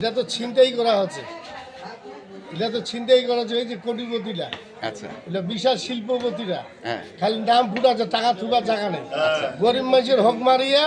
এটা তো ছিনতাই করা হচ্ছে। এটা তো ছিনতাই করা হচ্ছে এই যে কোটিপতিরা। আচ্ছা। এটা বিশাল শিল্পপতিরা। হ্যাঁ। খালি নাম ফুটাচ্ছে টাকা থুবার জায়গা নেই। গরিব মানুষের হক মারিয়া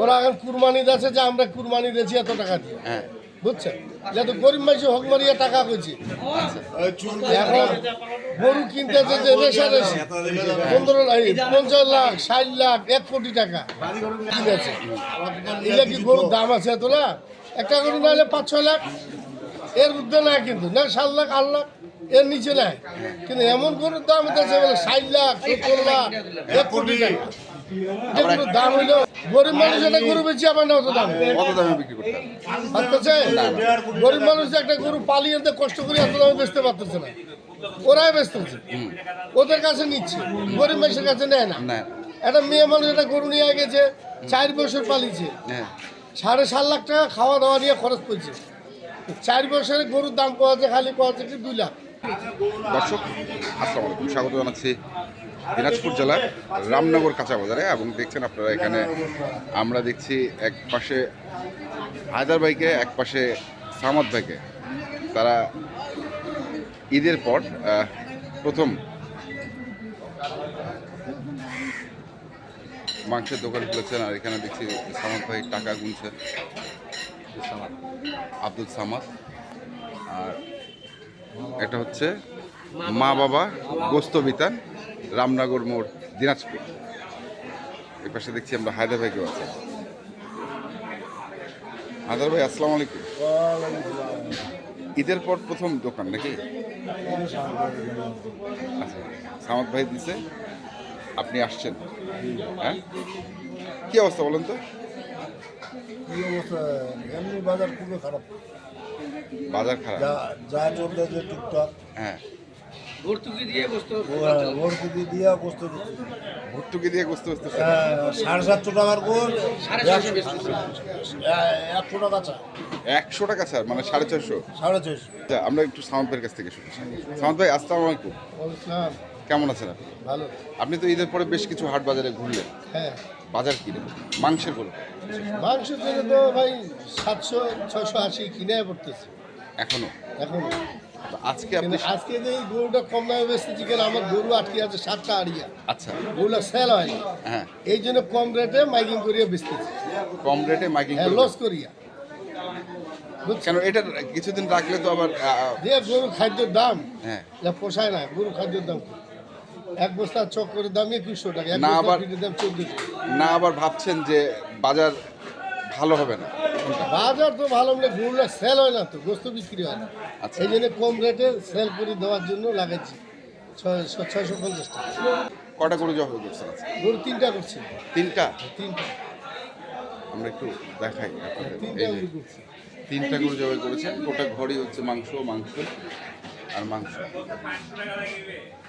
ওরা এখন কুরবানি দিচ্ছে যে আমরা কুরবানি দিয়েছি এত টাকা দিয়ে। হ্যাঁ। বুঝছেন? এটা তো গরিব মানুষের হক মারিয়া টাকা করছে এখন গরু কিনতেছে যে রেশারেশি পনেরো লাখ পঞ্চাশ লাখ ষাট লাখ এক কোটি টাকা। কিনেছে এটা কি গরুর দাম আছে তোলা একটা গরু নাহলে পাঁচ ছয় লাখ এর ঊর্ধ্বে না কিন্তু। না সাত লাখ আট লাখ এর নিচে নাই। কিন্তু এমন গরুর দাম হতেছে বলে ষাট লাখ সত্তর লাখ এক কোটি টাকা দাম হইল গরিব মানুষ একটা গরু বেশি না অত দাম। কত দামে বিক্রি করতে পারতেছে গরিব মানুষ একটা গরু পালিয়ে আনতে কষ্ট করে এত দামে বেচতে পারতেছে না। ওরাই বেচতেছে ওদের কাছে নিচ্ছে। গরিব মানুষের কাছে নেয় না। না একটা মেয়ে মানুষ একটা গরু নিয়ে গেছে চার বছর পালিয়েছে। হ্যাঁ। সাড়ে সাত লাখ টাকা খাওয়া দাওয়া নিয়ে খরচ করছে। চার বছরে গরুর দাম পাওয়া যায় খালি পাওয়া কি দুই লাখ। দর্শক, আসসালামু আলাইকুম, স্বাগত জানাচ্ছি দিনাজপুর জেলার রামনগর কাঁচা বাজারে এবং দেখছেন আপনারা এখানে আমরা দেখছি এক পাশে হায়দার ভাইকে, এক পাশে সামাদ ভাইকে। তারা ঈদের পর প্রথম মাংসের দোকান খুলেছেন আর এখানে দেখছি সামাদ ভাই টাকা গুনছেন আব্দুল সামাদ। আর এটা হচ্ছে মা বাবা গোস্ত বিতান, রামনগর মোড়, দিনাজপুর। এই পাশে দেখছি আমরা হায়দার ভাইকেও আছে। হায়দার ভাই, আসসালামু আলাইকুম। ঈদের পর প্রথম দোকান নাকি? আচ্ছা সামাদ ভাই দিছে। আপনি আসছেন। হ্যাঁ? কি অবস্থা বলেন তো? কি অবস্থা? এমনি বাজার খুবই খারাপ। বাজার খারাপ। যা যা চলতেছে টুকটাক। হ্যাঁ। ভর্তুকি দিয়ে বসতে ভর্তুকি দিয়া বসতে ভর্তুকি দিয়ে গোস্ত গোস্ত সাড়ে সাতশো টাকার গোল একশো টাকা চা একশো টাকা স্যার মানে সাড়ে চারশো সাড়ে আচ্ছা, আমরা একটু সামাদ ভাইয়ের কাছ থেকে শুনি। সামাদ ভাই আসসালামু আলাইকুম। কেমন আছেন আপনি? ভালো। আপনি তো ঈদের পরে বেশ কিছু হাট বাজারে ঘুরলেন। হ্যাঁ। বাজার কিনে মাংসের বলো। মাংসের জন্য তো ভাই সাতশো ছশো আশি কিনে পড়তেছে। এখনও? এখনও। তো আজকে আপনি আজকে যে এই গরুটা কম দামে বেচতেছি কেন আমার গরু আটকে আছে সাতটা আড়িয়া। আচ্ছা। গরুটা সেল হয় হ্যাঁ। এই জন্য কম রেটে মাইকিং করিয়া বেচতেছি। কম রেটে মাইকিং হ্যাঁ লস করিয়া। কেন এটা কিছুদিন রাখলে তো আবার গরু খাদ্যের দাম হ্যাঁ। পোষায় না গরু খাদ্যের দাম। এক বস্তা চক্করের দাম একুশশো টাকা না, আবার- দাম চোদ্দশো না আবার ভাবছেন যে বাজার ভালো হবে না? বাজার তো ভালো মানে গরুটা সেল হয় না তো গোস্ত বিক্রি হয় না। আচ্ছা। এই জন্য কম রেটে সেল করে দেওয়ার জন্য লাগাচ্ছি ছয়শো ছয়শো পঞ্চাশ টাকা। কটা করে জব করছেন? গরু তিনটা করছি। তিনটা? তিনটা। আমরা একটু দেখাই আপনাদের। তিনটা গরু জবাই করেছেন গোটা ঘরই হচ্ছে মাংস মাংস আর মাংস।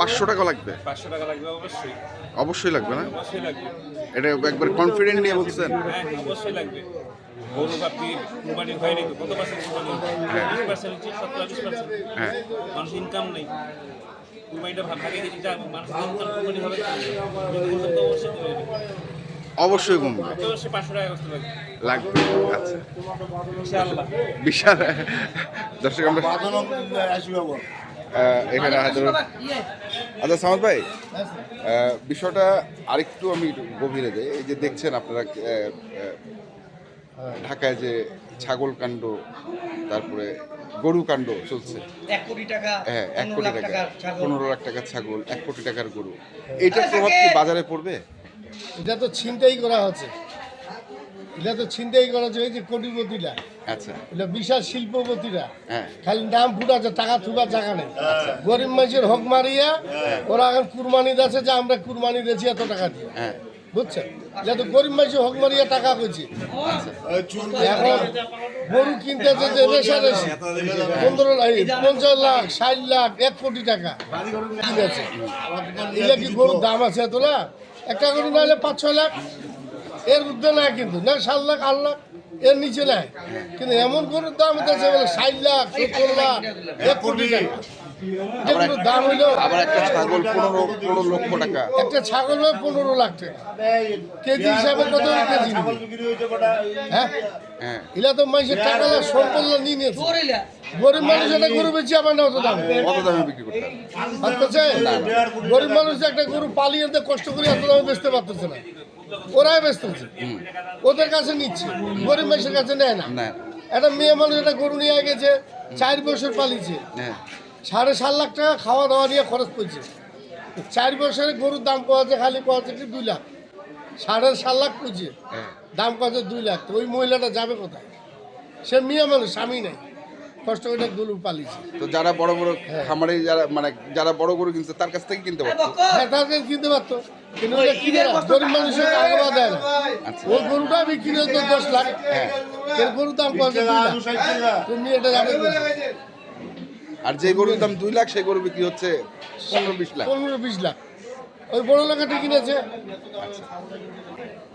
পাঁচশো টাকা লাগবে? পাঁচশো টাকা লাগবে অবশ্যই। অবশ্যই লাগবে না? অবশ্যই লাগবে। এটা একবার কনফিডেন্ট নিয়ে বলছেন? হ্যাঁ অবশ্যই লাগবে। হয়নি তো কত পার্সেন্ট পার্সেন্ট হচ্ছে সতেরো বিশ পার্সেন্ট হ্যাঁ। মানুষ ইনকাম নেই। কুরবানিটা ভাগে যেটা মানুষ ইনকাম কুরবানি হবে তো অবশ্যই কমবে। তো অবশ্যই পাঁচশো টাকা করতে লাগবে। লাগবে আচ্ছা। বিশাল। দর্শক আমরা এখানে হাজার আচ্ছা সামত ভাই বিষয়টা আরেকটু আমি গভীরে যাই এই যে দেখছেন আপনারা ঢাকায় যে ছাগল কাণ্ড তারপরে গরু কাণ্ড চলছে। এক কোটি টাকা হ্যাঁ এক কোটি টাকা টাকার পনেরো লাখ টাকার ছাগল এক কোটি টাকার গরু। এইটার প্রভাব কি বাজারে পড়বে? এটা তো ছিনতাই করা হচ্ছে। এটা তো ছিনতাই করা যে কোটিপতিরা। আচ্ছা। এটা বিশাল শিল্পপতিরা। হ্যাঁ। খালি নাম ফুটাচ্ছে টাকা থুবার জায়গা নেই। গরিব মানুষের হক মারিয়া ওরা এখন কুরবানি দিচ্ছে যে আমরা কুরবানি দিয়েছি এত টাকা দিয়ে। হ্যাঁ। বুঝছেন? যেহেতু গরিব মানুষ হক মারিয়া টাকা কইছি। এখন গরু কিনতেছে যে রেশারেশি পনেরো লাখ পঞ্চাশ লাখ ষাট লাখ এক কোটি টাকা কিনেছে। এগুলো কি গরুর দাম আছে এত না একটা গরু না হলে পাঁচ ছয় লাখ? এর ঊর্ধ্বে না কিন্তু। না সাত লাখ আট লাখ এর নিচে নাই। কিন্তু এমন গরুর দাম হতেছে বলে ষাট লাখ সত্তর লাখ এক কোটি টাকা। দাম হইল আবার একটা ছাগল পনেরো পনেরো লক্ষ টাকা। একটা ছাগল হয় পনেরো লাখ টাকা। কেজি হিসাবে কত কেজি হ্যাঁ? হ্যাঁ। এলা তো মানুষের টাকা না সম্পদ নিয়ে নিয়েছে। গরিব মানুষ একটা গরু বেশি আবার না অত দাম। কত দামে বিক্রি করতে পারতেছে গরিব মানুষ একটা গরু পালিয়ে কষ্ট করে এত দামে বেচতে পারতেছে না। ওরাই বেচতেছে ওদের কাছে নিচ্ছে গরিব মানুষের কাছে নেয় না। একটা মেয়ে মানুষ একটা গরু নিয়ে গেছে চার বছর পালিয়েছে। হ্যাঁ। সাড়ে সাত লাখ টাকা খাওয়া দাওয়া নিয়ে খরচ করছে। চার বছরে গরুর দাম কত আছে খালি কত আছে কি দুই লাখ? সাড়ে সাত লাখ করছে। হ্যাঁ। দাম কত দুই লাখ। তো ওই মহিলাটা যাবে কোথায়? সে মেয়ে মানুষ স্বামী নাই। কষ্ট করে গরু পালিয়েছে তো যারা বড় বড় খামারে যারা মানে যারা বড় গরু কিনছে তার কাছ থেকে কিনতে পারতো? হ্যাঁ তাকে কিনতে পারতো। কিন্তু ওটা কিনে গরিব মানুষের টাকা বা দেয় না। আচ্ছা। ওই গরুটা বিক্রি হতো দশ লাখ। এর দাম কত? আছে দুই লাখ। তুমি এটা যাবে আর যে গরুর দাম দুই লাখ সেই গরু বিক্রি হচ্ছে পনেরো বিশ লাখ। পনেরো বিশ লাখ। ওই বড় লোকেটা কিনেছে।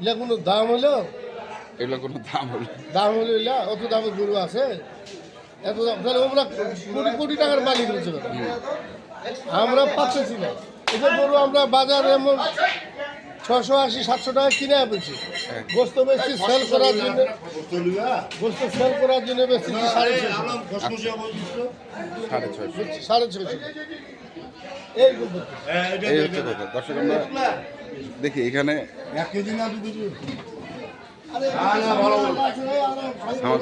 এটা কোনো দাম হলো? এগুলো কোনো দাম হলো দাম হলো অত দামের গরু আছে? এত দাম তাহলে ওরা কোটি কোটি টাকার মালিক হচ্ছে আমরা পাচ্ছি না। এটা গরু আমরা বাজারে এমন ছশো আশি সাতশো টাকা কিনে পেয়েছি গোস্ত বেশি সেল করার জন্য গোস্ত সেল করার জন্য বেশি সাড়ে ছয়শো? সাড়ে ছশো এই হচ্ছে কথা। দর্শক আমরা দেখি এখানে এক কেজি না দু কেজি? সামাজ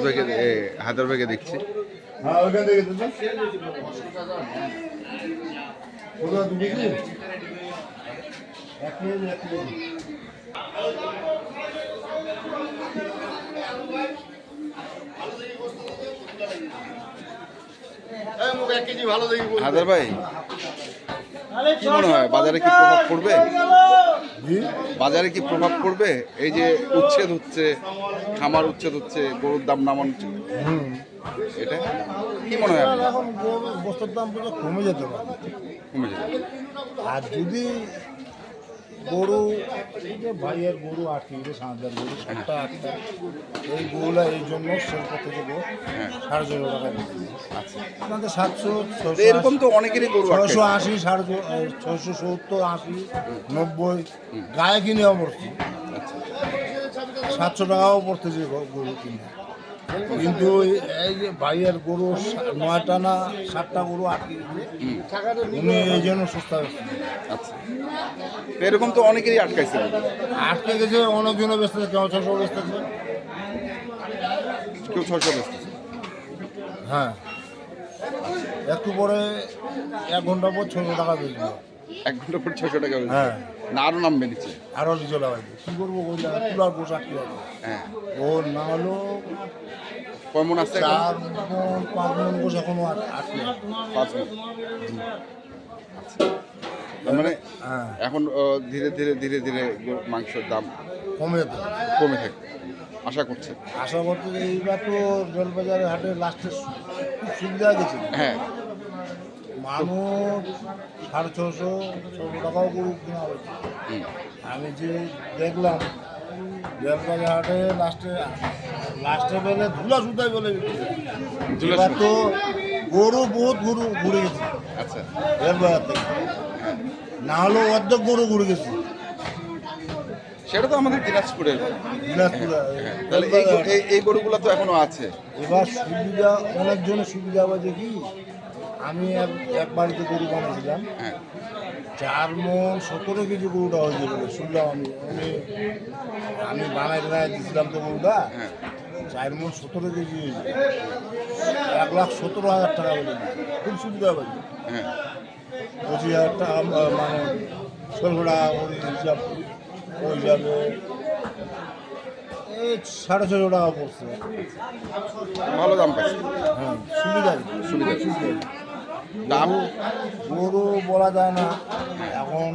হায়দার ভাইকে দেখছি। হ্যাঁ ওইখান থেকে দিতে ওটা দু কেজি এক কেজি এক কেজি হাজার ভাই। কি মনে হয় বাজারে কি প্রভাব পড়বে? বাজারে কি প্রভাব পড়বে? এই যে উচ্ছেদ হচ্ছে খামার উচ্ছেদ হচ্ছে গরুর দাম নামান এটা? কি মনে হয়? বস্তুর দাম কমে যেতে পারে। কমে যেতে আর যদি গরু যে ভাইয়ের গরু আটকে গেছে সাঁতার গরু সাতটা আটটা এই গরুলা এই জন্য সেল করতে দেবো হ্যাঁ সাড়ে ছশো টাকা দিচ্ছি আচ্ছা। আপনাদের সাতশো এরকম তো অনেকেরই গরু ছশো আশি সাড়ে ছশো সত্তর আশি নব্বই গায়ে কিনে পড়ছি। আচ্ছা। সাতশো টাকাও পড়তেছে গরু কিনে কিন্তু এই- যে ভাইয়ের গরু নয়টা না সাতটা গরু আটকে উনি এই জন্য সুস্থ আচ্ছা। এরকম তো অনেকেরই আটকাইছে। আটকে গেছে অনেকজনে বেচতেছে কেউ ছশো বেচতেছে কেউ ছশো বেচতেছে হ্যাঁ। একটু পরে এক ঘণ্টা পর ছশো টাকা বেচবে। এক ঘণ্টা পর ছশো টাকা বেচবে। হ্যাঁ। না আরও নামবে নিচে আরও ডিজেল লাগাইবে কী করব ওই জায়গায় তুলার গোস আটকে যাবে হ্যাঁ। ও না হলো কয়মন আসছে এখন? চার মন পাঁচ মন গোস এখনও আট- আটকে পাঁচ। তার মানে হ্যাঁ। এখন ধীরে ধীরে ধীরে ধীরে মাংসের দাম কমে কমে থাকবে আশা করছেন আশা করতে এইবার তো রেলবাজারের হাটে লাস্টে খুব সুবিধা গেছে। হ্যাঁ। মানুষ সাড়ে ছশো ছশো টাকাও গরু কেনা হয়েছে। আমি যে দেখলাম রেলবাজার হাটে লাস্টে লাস্টে বেলে ধুলা সুতাই বলে বিক্রি এবার তো গরু বহুত গরু ঘুরে গেছে। আচ্ছা। থেকে না হলেও অর্ধেক গরু ঘুরে গেছে। সেটা তো আমাদের দিনাজপুরের। দিনাজপুরে। হ্যাঁ, তাহলে এই এই- গরুগুলো তো এখনও আছে। এবার সুবিধা অনেকজনের সুবিধা বাজে কি আমি এক এক বাড়িতে গরু বানিয়েছিলাম। হ্যাঁ। চার মন সতেরো কেজি গরুটা হয়েছে বলে শুনলাম আমি। আমি আমি বানাই বানাই দিয়েছিলাম তো গরুটা। হ্যাঁ। চার মন সতেরো কেজি এক লাখ সতেরো হাজার টাকা বলে। খুব সুবিধা হবে। হ্যাঁ। পঁচিশ হাজার টাকা মানে ষোলো টাকা করে। হিসাব ওই যাবে এই সাড়ে ছশো টাকা পড়ছে। ভালো দাম পাইছে হ্যাঁ সুবিধা সুবিধা। সুবিধা দাম গরু বলা যায় না। এখন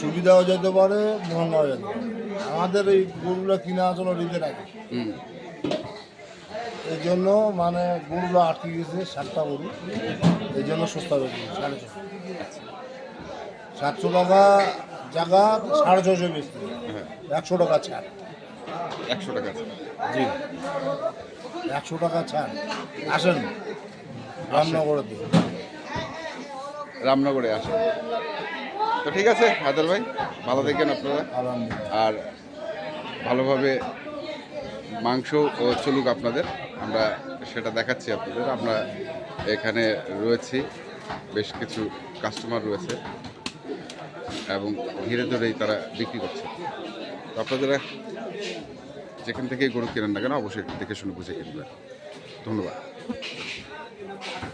সুবিধাও যেতে পারে মহঙ্গাও যেতে পারে। আমাদের এই গরুগুলো কিনে আসলো আগে। হুম। এই জন্য মানে গরুগুলো আটকে গেছে সাতটা গরু। এই জন্য সস্তা বেশি সাড়ে ছশো। সাতশো টাকা জায়গা সাড়ে ছশো বেশি হ্যাঁ। একশো টাকা ছাড়। একশো টাকা জি। একশো টাকা ছাড়। আসেন। রামনগরেতে রামনগরে আসে। তো ঠিক আছে হায়দার ভাই ভালো থাকেন আপনারা। আর ভালোভাবে মাংস ও চলুক আপনাদের আমরা সেটা দেখাচ্ছি আপনাদের। আমরা এখানে রয়েছি বেশ কিছু কাস্টমার রয়েছে এবং ধীরে ধীরেই তারা বিক্রি করছে। তো আপনারা যেখান থেকে গরু কেনেন না কেন অবশ্যই দেখে শুনে বুঝে কিনবেন। ধন্যবাদ। Okay.